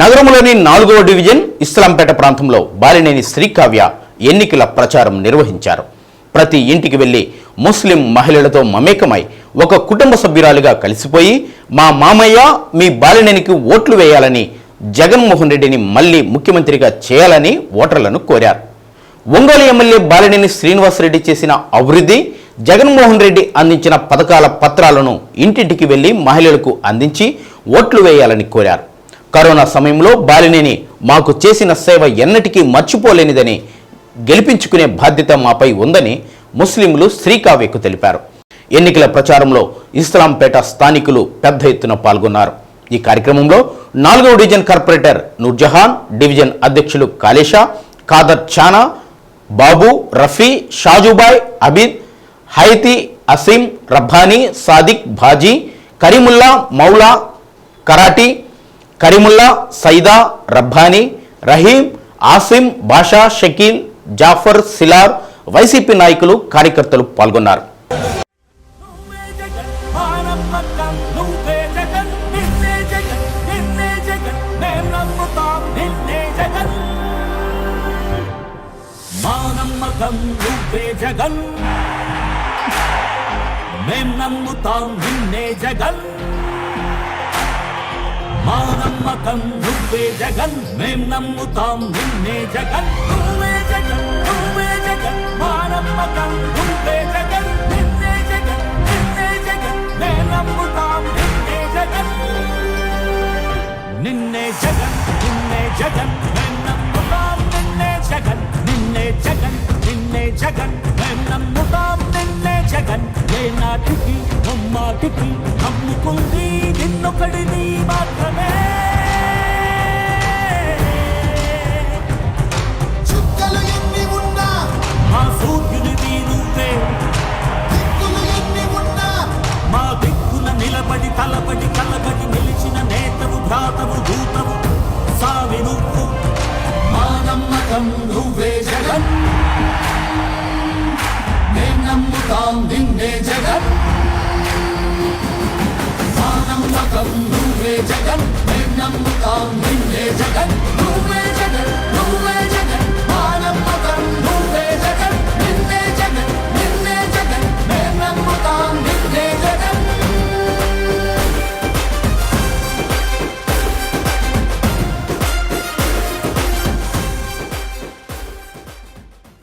నగరంలోని నాలుగవ డివిజన్ ఇస్లాంపేట ప్రాంతంలో బాలినేని శ్రీకావ్య ఎన్నికల ప్రచారం నిర్వహించారు. ప్రతి ఇంటికి వెళ్ళి ముస్లిం మహిళలతో మమేకమై ఒక కుటుంబ సభ్యురాలుగా కలిసిపోయి మా మామయ్య మీ బాలినేనికి ఓట్లు వేయాలని జగన్మోహన్ రెడ్డిని మళ్ళీ ముఖ్యమంత్రిగా చేయాలని ఓటర్లను కోరారు. ఒంగోలు ఎమ్మెల్యే బాలినేని శ్రీనివాసరెడ్డి చేసిన అభివృద్ధి జగన్మోహన్ రెడ్డి అందించిన పథకాల పత్రాలను ఇంటింటికి వెళ్ళి మహిళలకు అందించి ఓట్లు వేయాలని కోరారు. కరోనా సమయంలో బాలినేని మాకు చేసిన సేవ ఎన్నటికీ మర్చిపోలేనిదని గెలిపించుకునే బాధ్యత మాపై ఉందని ముస్లింలు శ్రీకావ్యకు తెలిపారు. ఎన్నికల ప్రచారంలో ఇస్లాంపేట స్థానికులు పెద్ద ఎత్తున పాల్గొన్నారు. ఈ కార్యక్రమంలో నాలుగవ డివిజన్ కార్పొరేటర్ నూర్జహాన్ డివిజన్ అధ్యక్షులు కాలేషా ఖాదర్ చానా బాబు రఫీ షాజుబాయ్ అబీద్ హైతి అసీం రబ్బానీ సాదిక్ భాజీ కరీముల్లా మౌలా కరాటీ కరీముల్లా సైదా రబ్బానీ రహీం ఆసిం బాషా షకీల్ జాఫర్ సిలార్ వైసీపీ నాయకులు కార్యకర్తలు పాల్గొన్నారు. నువ్వే జగన్ నువ్వే జగన్. మేం నమ్ముతాం నిన్నే జగన్. మేం నమ్ముతాం మానమ్మకం నువ్వే జగన్ మేం నమ్ముతాం నిన్నే జగన్. నువ్వే జగన్ నువ్వే జగన్ మానమ్మకం నువ్వే జగన్ నిన్నే జగన్ నిన్నే జగన్. మేం నమ్ముతాం నిన్నే జగన్. నిన్నే జగన్ నిన్నే జగన్ మేం నమ్ముతాం నిన్నే జగన్. నిన్నే జగన్ నిన్నే జగన్ మేం నమ్ముతాం నిన్నే జగన్. ఏ నాటికి నమ్మాటికి నమ్ముకుంది నిన్నొకడిని మాట జగం నువ్వే జగం నేను నమ్ముతాం నిన్నే జగం మానమ్మకం నువ్వే జగం నేను నమ్ముతాం నిన్నే జగం